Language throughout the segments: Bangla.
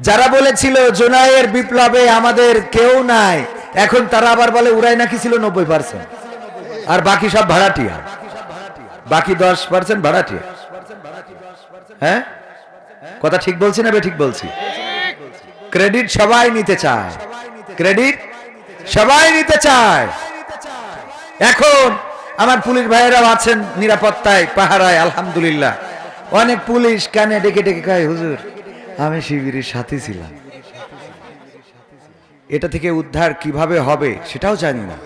যারা বলেছিল জোনাইয়ের বিপ্লবে আমাদের কেউ নাই, এখন তারা আবার বলে উড়াই নাকি ছিল নব্বই পার্সেন্ট আর বাকি সব ভাড়াটিয়া। বাকি দশ পার্সেন্ট ভাড়াটিয়া। হ্যাঁ? কথা ঠিক বলছি না ঠিক বলছি? ক্রেডিট সবাই নিতে চায়। ক্রেডিট সবাই নিতে চায়। এখন আমার পুলিশ ভাইয়েরাও আছেন নিরাপত্তায়, পাহারায়, আলহামদুলিল্লাহ। অনেক পুলিশ কানে ডেকে ডেকে কয় হুজুর। আমি শিবিরের সাথে ছিলাম। এটা থেকে উদ্ধার কীভাবে হবে সেটাও জানি না।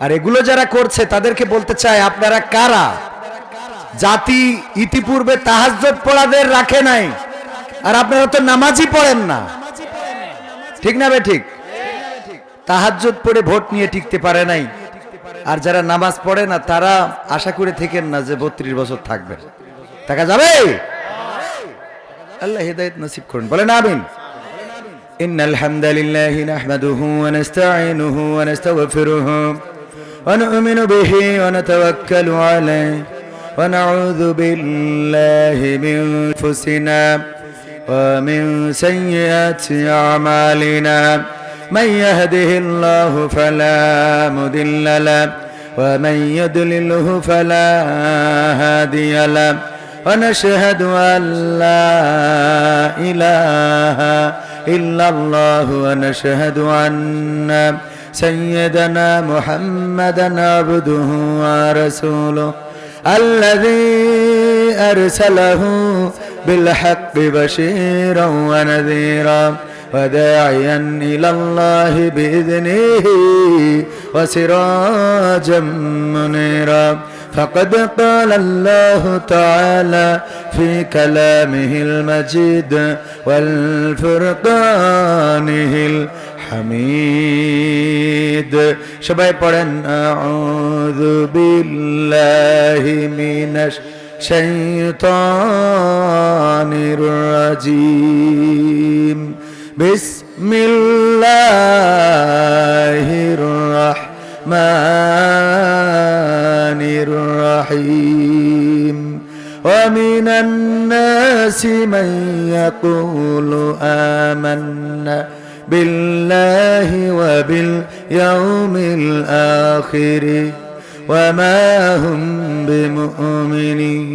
আর এগুলো যারা করছে, তাদেরকে বলতে চাই, আপনারা কারা? জাতি ইতিপূর্বে তাহাজ্জত পড়াদের রাখে নাই। আর আপনারা তো নামাজই পড়েন না। ঠিক না বে ঠিক? তাহাজ্জুদ পড়ে ভোট নিয়ে টিকতে পারে নাই। আর যারা নামাজ পড়ে না, তারা আশা করে থেকেন না যে বত্রিশ বছর থাকবে। টাকা যাবে? আল্লাহ হেদায়ত নসিব করুন বলেন আমিন إن الحمد لله نحمده ونستعينه ونستغفره ونؤمن به ونتوكل عليه ونعوذ بالله من أنفسنا ومن سيئات أعمالنا من يهده الله فلا مضل له ومن يضلله فلا هادي له ونشهد أن لا إله إلا الله ونشهد أن سيدنا محمدا عبده ورسوله الذي أرسله بالحق بشيرا ونذيرا وداعيا إلى الله بإذنه وسراجا منيرا فقد قال الله تعالى في كلامه المجيد والفرقانه الحميد شباب قرن أعوذ بالله من الشيطان الرجيم بسم الله الرحمن الرحيم. ومن الناس من يقول آمنا بالله وباليوم الآخر وما هم بمؤمنين.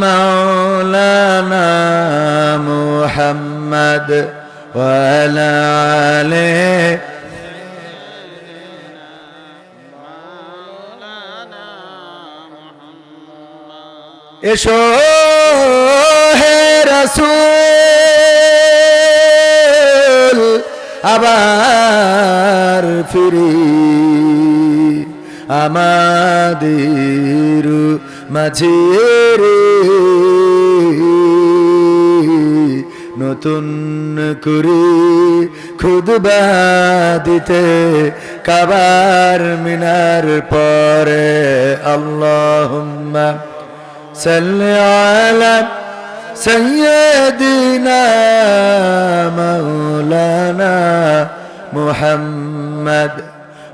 مولانا محمد وعلى آله এসো হে রসুল আবার ফিরি আমাদের মাঝে রে। নতুন করে খুদ দিতে কাবার মিনার পরে আল্লাহ সাল্লাম সৈয়দিনা মৌলানা মোহাম্মদ।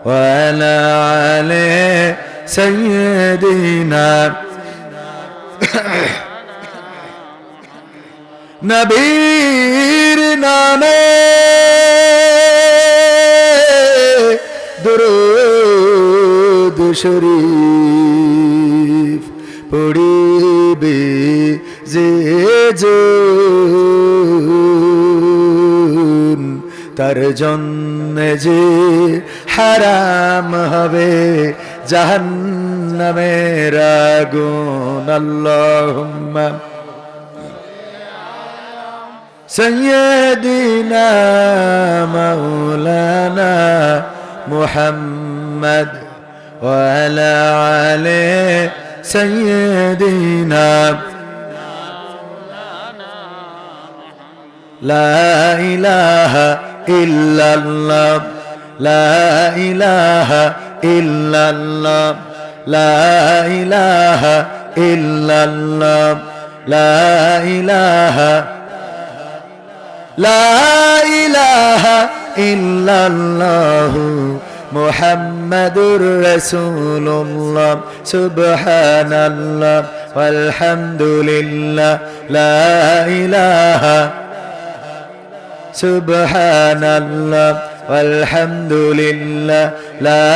وعلى آله سيدنا নবীর নামে দুরুদ শরীফ পড়িবে যে জন তার জন্য যে হারাম হবে জাহান্নামের আগুন আল্লাহুম্মা سيدنا مولانا محمد وعلى آله سيدنا لا إله إلا الله লা ইলাহা ইল্লাল্লাহ, লা ইলাহা ইল্লাল্লাহ, লা ইলাহা লা ইলাহা ইল্লাল্লাহ মুহাম্মাদুর আলহামদুলিল্লাহ লা ইলাহা والحمد لله لا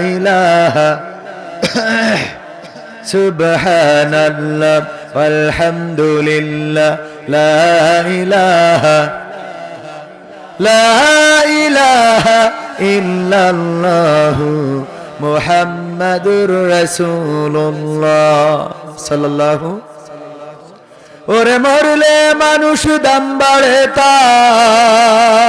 إله سبحان الله والحمد لله لا إله سبحان الله والحمد لله لا إله لا إله إلا الله محمد رسول الله صلى الله ওরে মরলে মানুষ দাম বাড়ে তার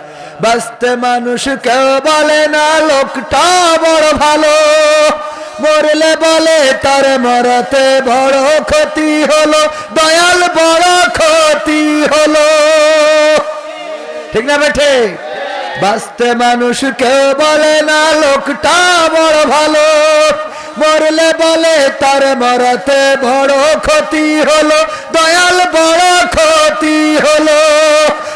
বাঁচতে মানুষ কেউ বলে না, লোকটা বড় ভালো। মরলে বলে তার মরতে বড় ক্ষতি হলো, দয়াল বড় ক্ষতি হলো। ঠিক না বেঠে? বাঁচতে মানুষ কেউ বলে না, লোকটা বড় ভালো। মরলে বলে তার মরতে বড় ক্ষতি হলো, দয়াল বড় ক্ষতি হলো।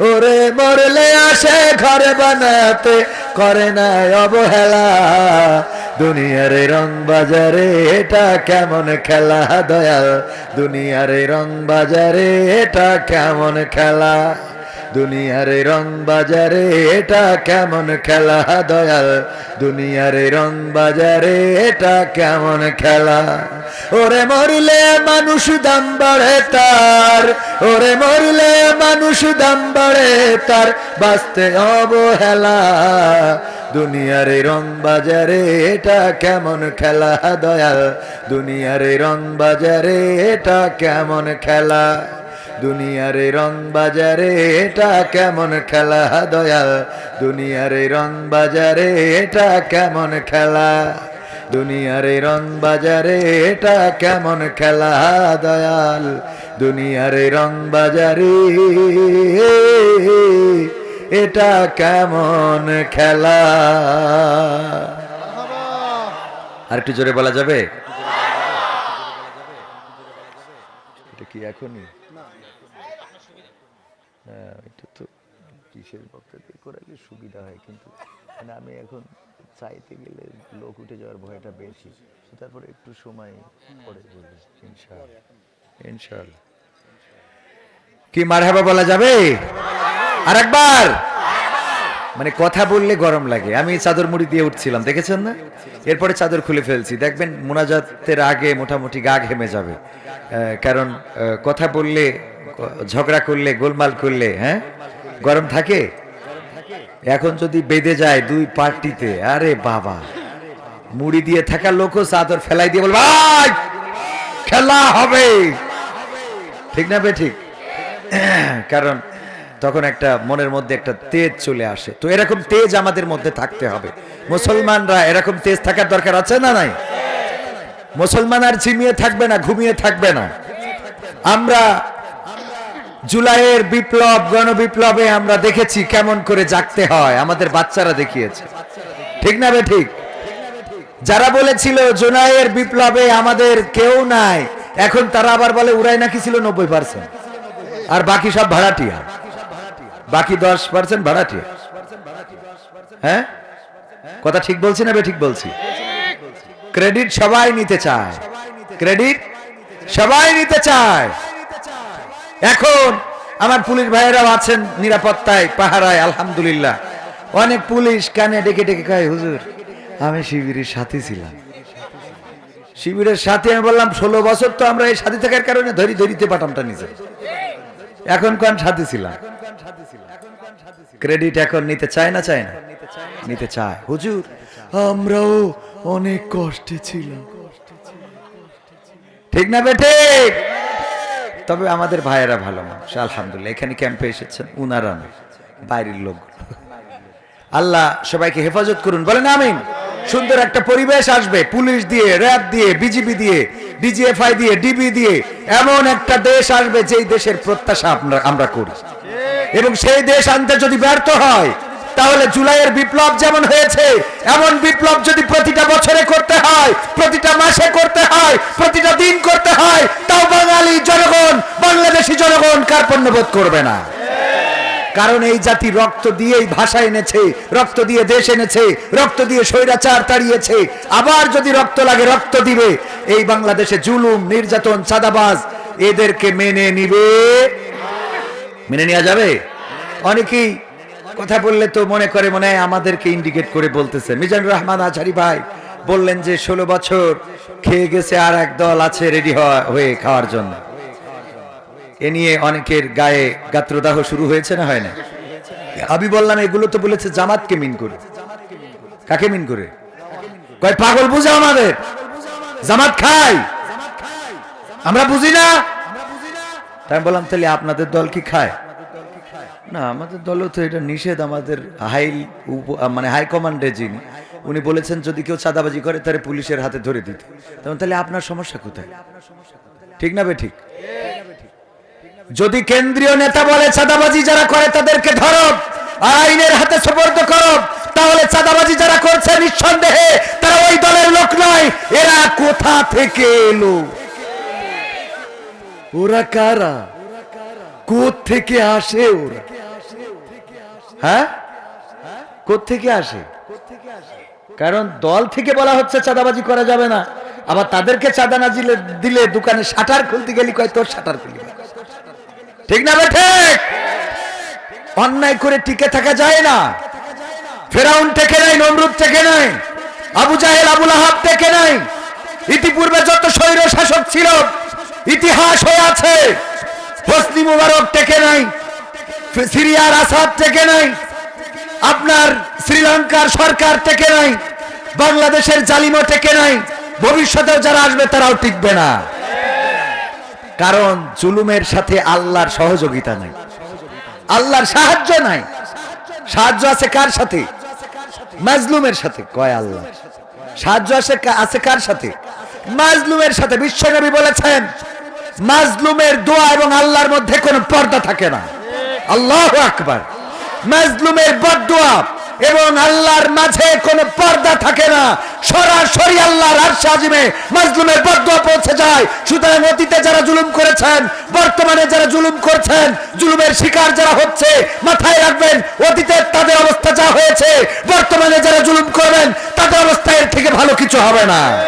ওরে মরলে আসে ঘরে বানাতে করে না অবহেলা। দুনিয়ারে রং বাজারে এটা কেমন খেলা, দয়াল? দুনিয়ারে রং বাজারে এটা কেমন খেলা? দুনিয়ার রং বাজারে এটা কেমন খেলা, দয়াল? দুনিয়ার রং বাজারে এটা কেমন খেলা? ওরে মরলে মানুষ দাম বাড়ে তার, ওরে মরলে মানুষ দাম বাড়ে তার, বাঁচতে অবহেলা। দুনিয়ার রং বাজারে এটা কেমন খেলা, দয়াল? দুনিয়ার রং বাজারে এটা কেমন খেলা? দুনিয়ার রং বাজারে এটা কেমন খেলা দয়াল? দুনিয়ার রং বাজারে এটা কেমন খেলা? দুনিয়ার রং বাজারে এটা কেমন খেলা দয়াল? দুনিয়ার রং বাজারে এটা কেমন খেলা? আর একটু জোরে বলা যাবে? কি এখনই? হ্যাঁ এটা তো কিসের বক্তব্য? করালে সুবিধা হয়, কিন্তু মানে আমি এখন চাইতে গেলে লোক উঠে যাওয়ার ভয়টা বেশি। তারপরে একটু সময় পরে বলব ইনশাআল্লাহ। ইনশাআল্লাহ। কি মারহাবা বলা যাবে? আর একবার মানে কথা বললে গরম লাগে। আমি চাদর মুড়ি দিয়ে উঠছিলাম, দেখেছেন না? এরপরে চাদর খুলে ফেলছি। দেখবেন মোনাজাতের আগে মোটামুটি গা ঘেমে যাবে। কারণ কথা বললে ঝগড়া করলে গোলমাল করলে হ্যাঁ? গরম থাকে? এখন যদি বেঁধে যায় দুই পার্টিতে আরে বাবা। মুড়ি দিয়ে থাকা লোকও চাদর ফেলাই দিয়ে বলবে "ভাই, খেলা হবে। ঠিক না বে ঠিক? কারণ তখন একটা মনের মধ্যে একটা তেজ চলে আসে। তো এরকম তেজ আমাদের মধ্যে থাকতে হবে। মুসলমানরা এরকম তেজ থাকার দরকার আছে না নাই? মুসলমান আর ঝিমিয়ে থাকবে না, ঘুমিয়ে থাকবে না। আমরা জুলাইয়ের বিপ্লব গণ বিপ্লবে আমরা দেখেছি কেমন করে জাগতে হয়, আমাদের বাচ্চারা দেখিয়েছে। ঠিক না বে ঠিক? যারা বলেছিল জুলাইয়ের বিপ্লবে আমাদের কেউ নাই, এখন তারা আবার বলে, উড়াই নাকি ছিল নব্বই পার্সেন্ট। আর বাকি সব ভাড়াটিয়া। বাকি দশ পার্সেন্ট ভাড়াটিয়া। হ্যাঁ? কথা ঠিক বলছি না বে ঠিক বলছি? ক্রেডিট সবাই নিতে চায়। ক্রেডিট সবাই নিতে চায়। এখন আমার পুলিশ ভাইয়েরাও আছেন নিরাপত্তায়, পাহারায়, আলহামদুলিল্লাহ। অনেক পুলিশ কানে ডেকে ডেকে কয়, হুজুর, আমি শিবিরের সাথে ছিলাম। শিবিরের সাথে, আমি বললাম, ষোলো বছর তো আমরা এই সাথে থাকার কারণে ধরি, ধরিতে পাঠামটা নিজে। এখন কোন সাথে ছিলাম? ক্রেডিট এখন নিতে চায় না চায় না? নিতে চায়। হুজুর, আমরাও অনেক কষ্টে ছিলাম ঠিক না বেঠে তবে আমাদের ভাইয়েরা ভালো মানুষ, আলহামদুলিল্লাহ। এখানে ক্যাম্পে এসেছেন, উনারা না, বাইরের লোক। আল্লাহ সবাইকে হেফাজত করুন, বলেন আমিন। সুন্দর একটা পরিবেশ আসবে, পুলিশ দিয়ে, র্যাব দিয়ে, বিজিবি দিয়ে, ডিজিএফআই দিয়ে, ডিবি দিয়ে, এমন একটা দেশ আসবে যেই দেশের প্রত্যাশা আমরা আমরা করি। এবং সেই দেশ আনতে যদি ব্যর্থ হয় তাহলে জুলাইয়ের বিপ্লব যেমন হয়েছে, এমন বিপ্লব যদি প্রতিটা বছরে করতে হয়, প্রতিটা মাসে করতে হয়, প্রতিটা দিন করতে হয়, তাও বাঙালি জনগণ, বাংলাদেশি জনগণ কার্পণ্যবোধ করবে না। কারণ এই জাতি রক্ত দিয়েই ভাষা এনেছে, রক্ত দিয়ে দেশ এনেছে, রক্ত দিয়ে স্বৈরাচার তাড়িয়েছে। আবার যদি রক্ত লাগে, রক্ত দিবে। এই বাংলাদেশে জুলুম, নির্যাতন, চাঁদাবাজ, এদেরকে মেনে নিবে। মেনে নেওয়া যাবে? অনেকেই কথা বললে তো মনে করে মনে হয় আমাদেরকে ইন্ডিকেট করে বলতেছে। মিজানুর রহমান আচারি ভাই বললেন যে, ষোলো বছর খেয়ে গেছে আর এক দল আছে রেডি হয়ে খাওয়ার জন্য। এ নিয়ে অনেকের গায়ে গাত্রদাহ শুরু হয়েছে না হয় না? আমি বললাম, এগুলো তো বলেছে জামাতকে মিন করে। কাকে মিন করে? কয়, পাগল বুঝে আমাদের। জামাত খাই আমরা বুঝি না? তাই বললাম, তাহলে আপনাদের দল কি খায়? না, আমাদের দলও তো এটা নিষেধ, আমাদের হাই মানে হাই কমান্ডে যিনি উনি বলেছেন, যদি কেউ চাঁদাবাজি করে তাহলে পুলিশের হাতে ধরে দিতে। তখন তাহলে আপনার সমস্যা কোথায়? ঠিক না বে ঠিক যদি কেন্দ্রীয় নেতা বলে, চাঁদাবাজি যারা করে, তাদেরকে ধরো, আইনের হাতে সুপর্দ করো, তাহলে চাঁদাবাজি যারা করছে, নিঃসন্দেহে তারা ওই দলের লোক নয়, এরা কোথা থেকে এলো? ওরা কারা? থেকে আসে ওরা? হ্যাঁ? থেকে আসে? কারণ দল থেকে বলা হচ্ছে চাঁদাবাজি করা যাবে না। আবার তাদেরকে চাঁদা না দিলে দিলে দোকানে শাটার খুলতে গেলি কয় তোর শাটার খুলি ঠিক না ঠিক? অন্যায় করে টিকে থাকা যায় না। ফেরাউন থেকে নাই নমরুদ থেকে নাই আবু জাহেল, আবুল আহাব থেকে নাই ইতিপূর্বে যত স্বৈর শাসক ছিল, ইতিহাস হয়ে আছে। হোসনি মুবারক টেকে নাই, সিরিয়ার আসাদ টেকে নাই, আপনার শ্রীলঙ্কার সরকার টেকে নাই, বাংলাদেশের জালিমও থেকে নাই, ভবিষ্যতেও যারা আসবে তারাও টিকবে না। কারণ জুলুমের সাথে আল্লাহর সহযোগিতা নাই। আল্লাহর সাহায্য নাই। সাহায্য আছে কার সাথে? মাজলুমের সাথে। কয় আল্লাহ? সাহায্য আছে আছে কার সাথে? মাজলুমের সাথে। বিশ্বনবী বলেছেন মাজলুমের দোয়া এবং আল্লাহর মধ্যে কোনো পর্দা থাকে না। আল্লাহ আকবার। মাজলুমের বদদোয়া এবং আল্লাহর মাঝে কোনো পর্দা থাকে না। সরাসরি আল্লাহর আরশে আজিমে মাজলুমের বদদোয়া পৌঁছে যায়। সুতরাং অতীতে যারা জুলুম করেছেন, বর্তমানে যারা জুলুম করছেন, জুলুমের শিকার যারা হচ্ছে, মাথায় রাখবেন, অতীতে তাদের অবস্থা যা হয়েছে, বর্তমানে যারা জুলুম করবেন, তাদের অবস্থা এর থেকে ভালো কিছু হবে না।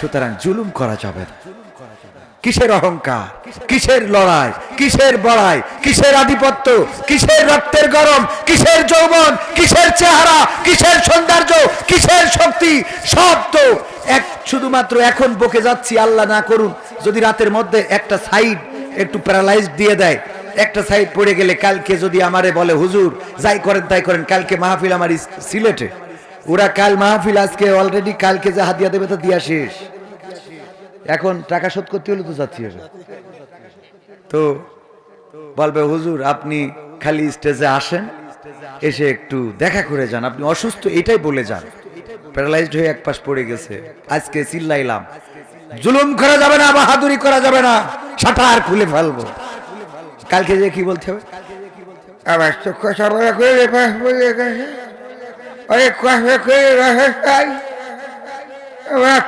সুতরাং জুলুম করা যাবে না। কিসের অহংকার? কিসের লড়াই? কিসের বড়াই? কিসের আধিপত্য? কিসের রক্তের গরম? কিসের যৌবন? কিসের চেহারা? কিসের সৌন্দর্য? কিসের শক্তি? সব তো এক, শুধুমাত্র এখন বকে যাচ্ছি, আল্লাহ না করুন। যদি রাতের মধ্যে একটা সাইড একটু প্যারালাইজ দিয়ে দেয়, একটা সাইড পড়ে গেলে কালকে যদি আমারে বলে, হুজুর, যাই করেন, তাই করেন, কালকে মাহফিল আমার সিলেটে। ওরা কাল মাহফিল, আজকে অলরেডি কালকে যে হাতিয়া দেবে তো দিয়া শেষ। এখন টাকা শোধ করতে হলে তো যাচ্ছি। তো বলবে, হুজুর, আপনি খালি স্টেজে আসেন, এসে একটু দেখা করে যান। আপনি অসুস্থ, এটাই বলে যান। প্যারালাইজড হয়ে এক পাশ পড়ে গেছে। আজকে চিল্লাইলাম। জুলুম করা যাবে না, বাহাদুরি করা যাবে না। শাটার খুলে ফেলব। কালকে যে কি বলতে হবে? আবার কথা বলা করে অনেক কথা করে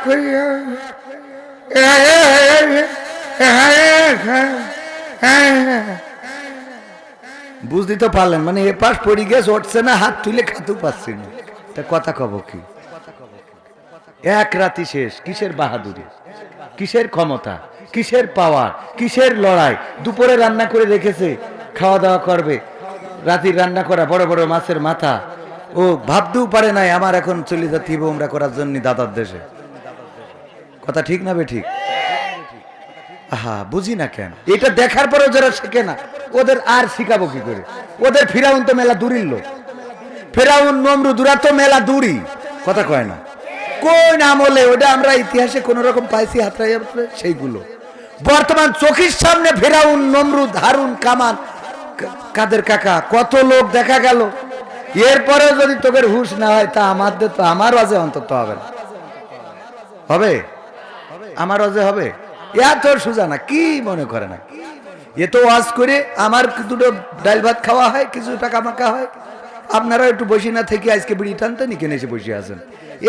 করি। বুঝতে তো পারলেন মানে এ পাশ পড়ে গেছে উঠছে না, হাত তুলে খাতেও পাচ্ছি না। তা কথা কব কি? এক রাতি শেষ, কিসের বাহাদুরি? কিসের ক্ষমতা? কিসের পাওয়ার? কিসের লড়াই? দুপুরে রান্না করে রেখেছে, খাওয়া দাওয়া করবে, রাতির রান্না করা বড় বড় মাছের মাথা। ও ভাবতেও পারে নাই, আমার এখন চলে যাতে আমরা করার জন্য দাদার দেশে। কথা ঠিক না বে ঠিক? বুঝি না কেন? এটা দেখার পরেও যারা শেখে না, ওদের আর শিখাবো কি করে? ওদের ফিরাউন তো মেলা দূরির লোক। ফেরাউন নমরুদুরা তো মেলা দূরই। কথা কয় না। কোন আমলে ওটা আমরা ইতিহাসে কোন রকম পাইছি হাতড়াই সেইগুলো। বর্তমান চোখের সামনে ফেরাউন, নমরুদ, হারুন কামান কাদের কাকা, কত লোক দেখা গেল। এরপরে যদি তোদের হুশ না হয়, তা আমাদের তো, আমার আজে অন্তত হবে না। হবে? আমার অজে হবে? এত সোজা না, কি মনে করে না? এ ওয়াজ করে আমার দুটো ডাল ভাত খাওয়া হয়, কিছু টাকা মাকা হয়। আপনারা একটু বসে না থেকে আজকে বিড়ি টানতে নি কিনে এসে বসে আছেন।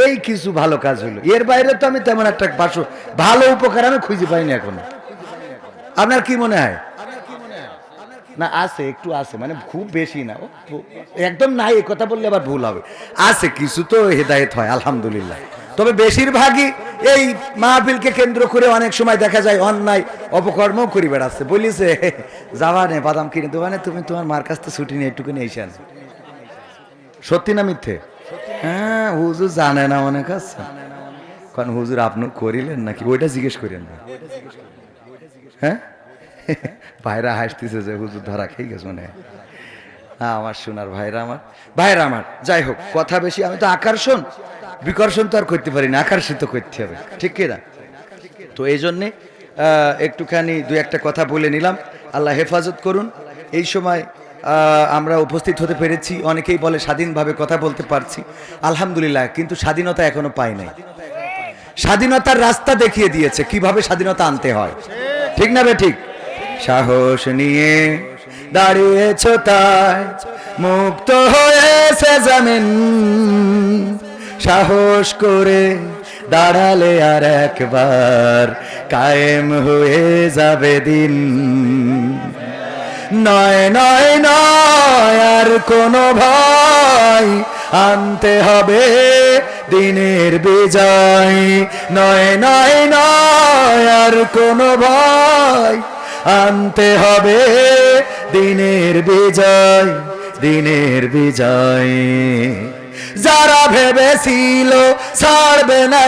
এই কিছু ভালো কাজ হলো। এর বাইরে তো আমি তেমন একটা বাসো, ভালো উপকার আমি খুঁজে পাইনি এখনও। আপনার কি মনে হয়? না, আছে, একটু আছে মানে খুব বেশি না একদম নাই কথা বললে আবার ভুল হবে। আছে, কিছু তো হেদায়েত হয়, আলহামদুলিল্লাহ। তবে বেশিরভাগই এই মাহফিলকে কেন্দ্র করে অনেক সময় দেখা যায় অন্যায় অপকর্ম করি বেড়াচ্ছে। বলিছে যাওয়া নে বাদাম কিনে দোকানে তুমি তোমার মার কাছ থেকে ছুটি নিয়ে এসে আনো। সত্যি না মিথ্যে? হ্যাঁ হুজুর জানে না অনেক আছে কারণ হুজুর আপনি করিলেন নাকি? ওইটা জিজ্ঞেস করেন না। হ্যাঁ? ভাইরা হাসতেছে যে হুজুর ধরা খেয়ে গেছে মনে হয়। আমার শোনার ভাইরা আমার। ভাইরা আমার, যাই হোক, কথা বেশি, আমি তো আকর্ষণ বিকর্ষণ তো আর করতে পারি না আকর্ষিত করতে হবে। ঠিক কিনা তো এই জন্যে একটুখানি দু একটা কথা বলে নিলাম। আল্লাহ হেফাজত করুন। এই সময় আমরা উপস্থিত হতে পেরেছি। অনেকেই বলে স্বাধীনভাবে কথা বলতে পারছি। আলহামদুলিল্লাহ, কিন্তু স্বাধীনতা এখনও পাই নাই। স্বাধীনতার রাস্তা দেখিয়ে দিয়েছে, কীভাবে স্বাধীনতা আনতে হয়। ঠিক না বে ঠিক? সাহস নিয়ে দাঁড়িয়েছ তাই, মুক্ত হয়েছে জামিন। সাহস করে দাঁড়ালে আর একবার কায়েম হয়ে যাবে দিন। নয় নয় নয়, আর কোনো ভয় আনতে হবে দিনের বিজয়। নয় নয় নয়, আর কোনো ভয় আনতে হবে দিনের বিজয় দিনের বিজয়। যারা ভেবেছিল ছাড়বে না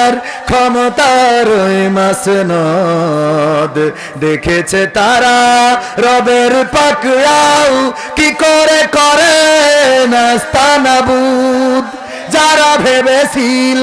আর, ক্ষমতার মাস নদ দেখেছে তারা রবের পাকড়াও কি করে করে নাস্তানাবুদ যারা ভেবেছিল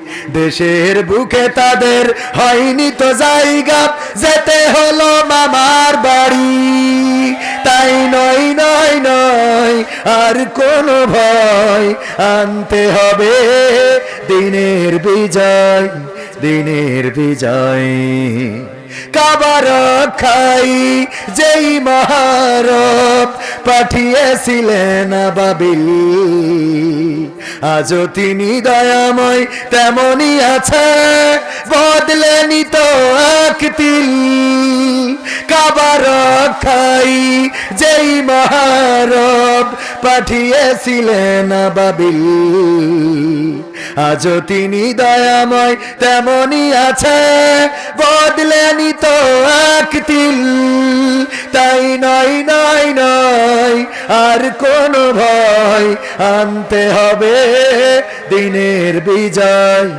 দেশের বুকে তাদের হয়নি তো জায়গা। যেতে হলো মামার বাড়ি। তাই নয় নয় নয়, আর কোনো ভয় আনতে হবে। দিনের বিজয় দিনের বিজয়। কাবার খাই যেই মহারব পাঠিয়েছিলেন বাবিল আজও তিনি দয়াময় তেমনই আছে। বদলেনি তো এক তিল কাবার খাই যেই মহারব পাঠিয়েছিলেন বাবিল আজও তিনি দয়াময় তেমনই আছে। বদলেনি তো এক তাই নয় নয় নয়, আর কোন ভয় আনতে হবে। দিনের বিজয়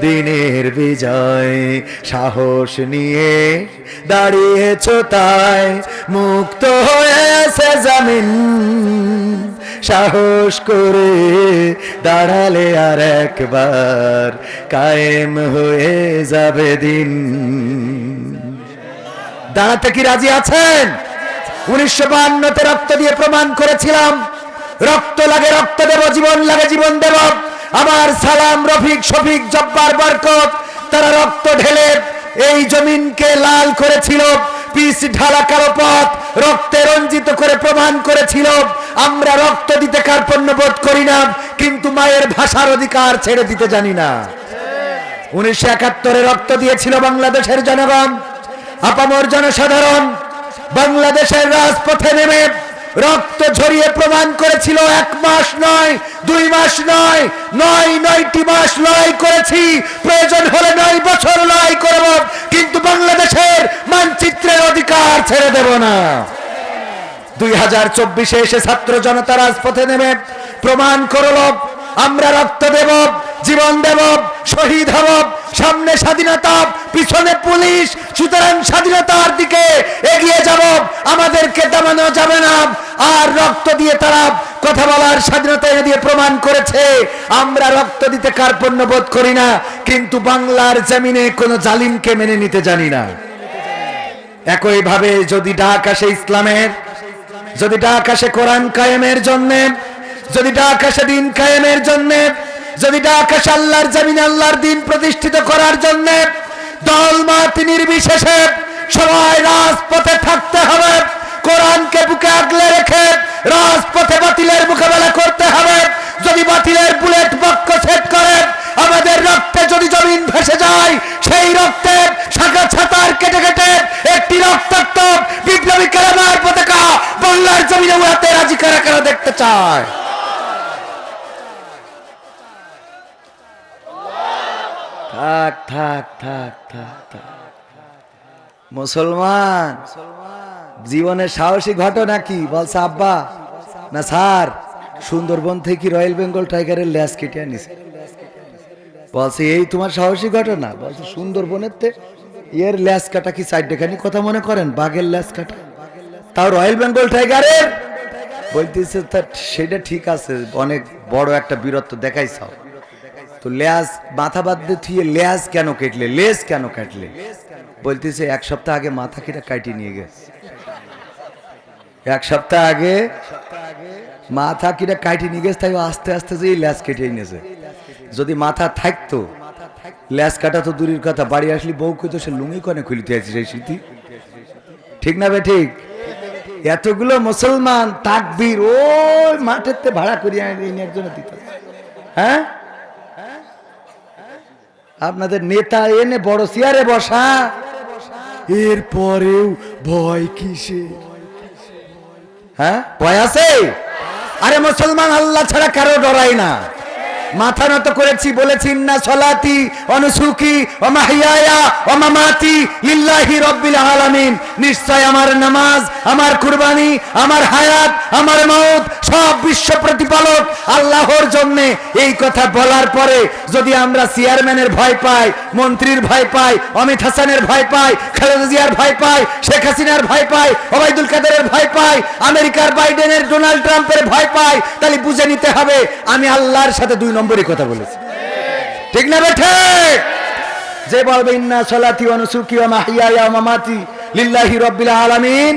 দিনের বিজয়, সাহস নিয়ে দাঁড়িয়েছ তাই। মুক্ত হয়েছে জামিন। সাহস করে দাঁড়ালে আর একবার কায়েম হয়ে যাবে দিন। দাঁড়াতে কি রাজি আছেন? উনিশশো বাহান্নতে রক্ত দিয়ে প্রমাণ করেছিলাম। রক্ত লাগে, রক্ত দেব, জীবন লাগে, জীবন দেব। আমার সালাম, রফিক, শফিক, জব্বার বরকত, তারা রক্ত ঢেলে এই জমিনকে লাল করেছিল। পিস ঢালা কালো পথ রক্তে রঞ্জিত করে প্রমাণ করেছিল। আমরা রক্ত দিতে কার্পণ্য বোধ করি না, কিন্তু মায়ের ভাষার অধিকার ছেড়ে দিতে জানি না। উনিশশো একাত্তরে রক্ত দিয়েছিল বাংলাদেশের জনগণ, আপামর জনসাধারণ। বাংলাদেশের রাজপথে নেমে রক্ত ঝরিয়ে প্রমাণ করেছিল, এক মাস নয়, দুই মাস নয় নয়, নয়টি মাস লড়াই করেছি। প্রয়োজন হলে নয় বছর লড়াই করব, কিন্তু বাংলাদেশের মানচিত্রের অধিকার ছেড়ে দেব না। দুই এসে ছাত্র জনতা রাজপথে প্রমাণ করল, আমরা রক্ত দেব, জীবন দেব, শহীদ হব, সামনে স্বাধীনতা, পিছনে পুলিশ, সুতরাং স্বাধীনতার দিকে এগিয়ে যাব, আমাদেরকে যাবে না, আর রক্ত দিয়ে তারা কথা বলার স্বাধীনতা এনে দিয়ে প্রমাণ করেছে, আমরা রক্ত দিতে কার্পণ্য বোধ করি না, কিন্তু বাংলার জমিনে কোনো জালিমকে মেনে নিতে জানি না। একইভাবে যদি ডাক আসে ইসলামের যদি ডাক আসে কোরআন কায়েমের জন্য, যদি ডাক আসে দিন কায়েমের জন্য, যদি ডাক আসে আল্লাহর জমিন আল্লাহর দিন প্রতিষ্ঠিত করার জন্য, দল মাত নির্বিশেষে সবাই রাজপথে থাকতে হবে, কোরআনকে বুকে আগলে রেখে রাজপথে বাতিলের মোকাবেলা করতে হবে। যদি বাতিলের বুলেট বক্ষ সেট করে, আমাদের রক্তে যদি জমিন ভেসে যায় সেই রক্তে শাখা ছাতার কেটে কেটে একটি রক্তাক্ত বিপ্লবী কেরামার পতাকা বাংলার জমিনে উড়াতে রাজি কারা কারা দেখতে চায়? থাক থাক থাক থাক মুসলমান জীবনের সাহসী ঘটনা কি বলছে, আব্বা, না স্যার, সুন্দরবন থেকে রয়্যাল বেঙ্গল টাইগারের ল্যাস কেটে আনিছে। বলছে, এই তোমার সাহসী ঘটনা? বলছে সুন্দরবনের তে এর ল্যাস কাটা কি সাইডখানি কথা মনে করেন? বাঘের ল্যাস কাটা? তাও রয়্যাল বেঙ্গল টাইগারের? বলতেছে, তা সেটা ঠিক আছে, অনেক বড় একটা বীরত্ব দেখাইছ তো ল্যাস মাথা বাদ দিয়ে থুয়ে কেন কেটলে? লেস কেন কাটলে? বলতেছে, এক সপ্তাহ আগে মাথা কেটে কাটি নিয়ে গেছে। এক সপ্তাহ আগে মাথা কিনা কাটি নিয়ে গেছে, তাই আস্তে আস্তে যে ল্যাস কেটে নিয়েছে যদি মাথা থাকতো ল্যাস কাটা তো দূরের কথা, বাড়ি আসলি বউ কইতো সে লুঙ্গি কনে খুলিতে আছে সেই স্মৃতি। ঠিক না বে ঠিক? এতগুলো মুসলমান তাকবীর ওই মাঠেতে ভাড়া করিয়া এনে একজনে দিতে। হ্যাঁ? আপনাদের নেতা এনে বড় চেয়ারে বসা। এরপরেও ভয় কিসে? হ্যাঁ? ভয় আছে? আরে মুসলমান আল্লাহ ছাড়া কারও ডরাই না। মাথা নত করেছি, বলেছি না সলাতি অনুসুকি অমাহিয়া অমামাতি লিল্লাহি রব্বিল আলামিন। নিশ্চয় আমার নামাজ, আমার কুরবানি, আমার হায়াত, আমার মৌত সব বিশ্ব প্রতিপালক আল্লাহর জন্য। এই কথা বলার পরে যদি আমরা চেয়ারম্যানের ভয় পাই, মন্ত্রীর ভয় পাই, অমিত হাসানের ভয় পাই, খালেদা জিয়ার ভয় পাই, শেখ হাসিনার ভয় পাই, ওবায়দুল কাদেরের ভয় পাই, আমেরিকার বাইডেনের ডোনাল্ড ট্রাম্পের ভয় পাই, তাহলে বুঝে নিতে হবে, আমি আল্লাহর সাথে দুই নম্বরই কথা বলেছি। ঠিক না বেঠে যে বলবে, ইন্না সলাতি অনুসুকি মামাতি লিল্লাহি রব্বিল আলামিন।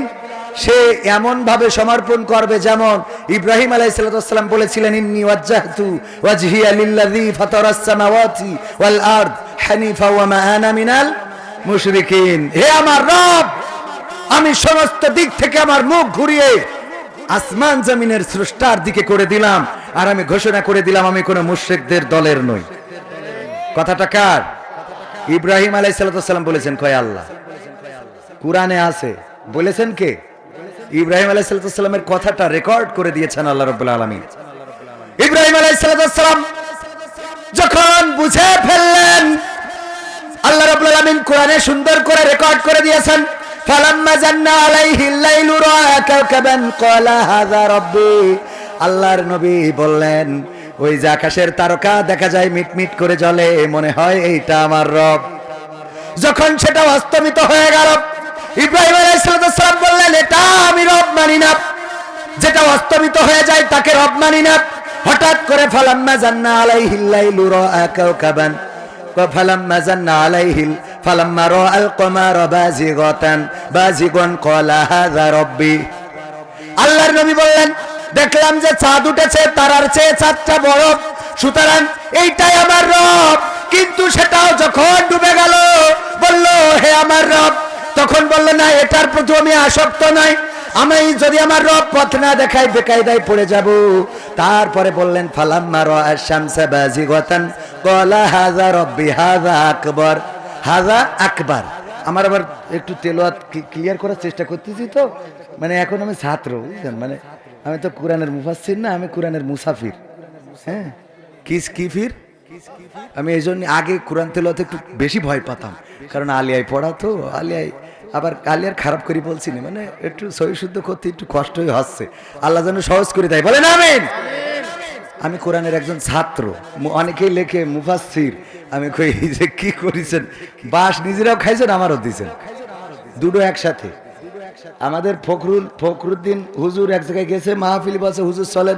সে এমন ভাবে সমর্পণ করবে যেমন ইব্রাহিম আলাইহিসসালাম বলেছিলেন, ইন্নি ওয়াজ্জাহতু মুশরিকিন। হে আমার রব, আমি সমস্ত দিক থেকে আমার মুখ ঘুরিয়ে আসমান জমিনের স্রষ্টার দিকে করে দিলাম। আর আমি ঘোষণা করে দিলাম, আমি কোনো মুশরিকদের দলের নই। কথাটা কার? ইব্রাহিম আলাইসাল্লাম বলেছেন, কয় আল্লাহ। কোরআনে আছে। বলেছেন কে? ইব্রাহিম আলাইসাল্লামের কথাটা রেকর্ড করে দিয়েছেন আল্লাহ রব্বুল আলমী ইব্রাহিম আলাইসাল্লাম যখন বুঝে ফেললেন, আল্লাহ রাব্বুল আলামিন কোরআনে সুন্দর করে রেকর্ড করে দিয়েছেন, ফালাম্মা জান্না আলাইহি লাইলু রাআ কাওকাবান ক্বালা হাযা রাব্বি। আল্লাহর নবী বললেন ওই যে আকাশের তারকা দেখা যায় মিটমিট করে জ্বলে মনে হয় এইটা আমার রব যখন সেটা অস্তমিত হয়ে গেল ইব্রাহিম আলাইহিস সালাম বললেন এটা আমি রব মানি না যেটা অস্তমিত হয়ে যায় তাকে রব মানি না হঠাৎ করে ফালাম্মা জান্না আলাইহিল লাইলু রাআ কাওকাবান فلما زن عليه ال- فلما راى القمر بازغة بازغا قال هذا ربي আল্লাহর নবী বললেন দেখলাম যে চাঁদ উঠেছে, তারার চেয়ে চাঁদটা বড়। সুতরাং এইটাই আমার রব। কিন্তু সেটাও যখন ডুবে গেল, বলল, হে আমার রব। তখন বলল, না, এটার প্রতি আমি আসক্ত নাই। আমি যদি আমার রব পথ না দেখাই, বেকায়দায় পড়ে যাব। তারপরে বললেন, ফালাম্মা রাআ শামসা বাজিগাতান ক্বালা হাযা রব্বি আকবার। হাযা আকবার। আমার আবার একটু তেলোয়াত ক্লিয়ার করার চেষ্টা করতেছি তো? মানে এখন আমি ছাত্র, বুঝলেন? মানে আমি তো কোরআনের মুফাসসির না, আমি কোরআনের মুসাফির। হ্যাঁ? কিস কিফির আমি এই জন্য আগে কোরআন তেলোয়াতে একটু বেশি ভয় পাতাম। কারণ আলিয়ায় পড়া তো আলিয়ায় আবার আলিয়ার খারাপ করে বলছি না মানে একটু সহি শুদ্ধ করতে একটু কষ্টই হচ্ছে। আল্লাহ যেন সহজ করে দেয়, বলেন আমিন। আমি কোরআনের একজন ছাত্র অনেকেই লেখে মুফাসসির। আমি কই যে কি করেছেন? বাস নিজেরাও খাইছেন, আমারও দিছেন। দুটো একসাথে। আমাদের ফখরুল ফখরুদ্দিন হুজুর এক জায়গায় গেছে মাহফিল বসে হুজুর চলেন।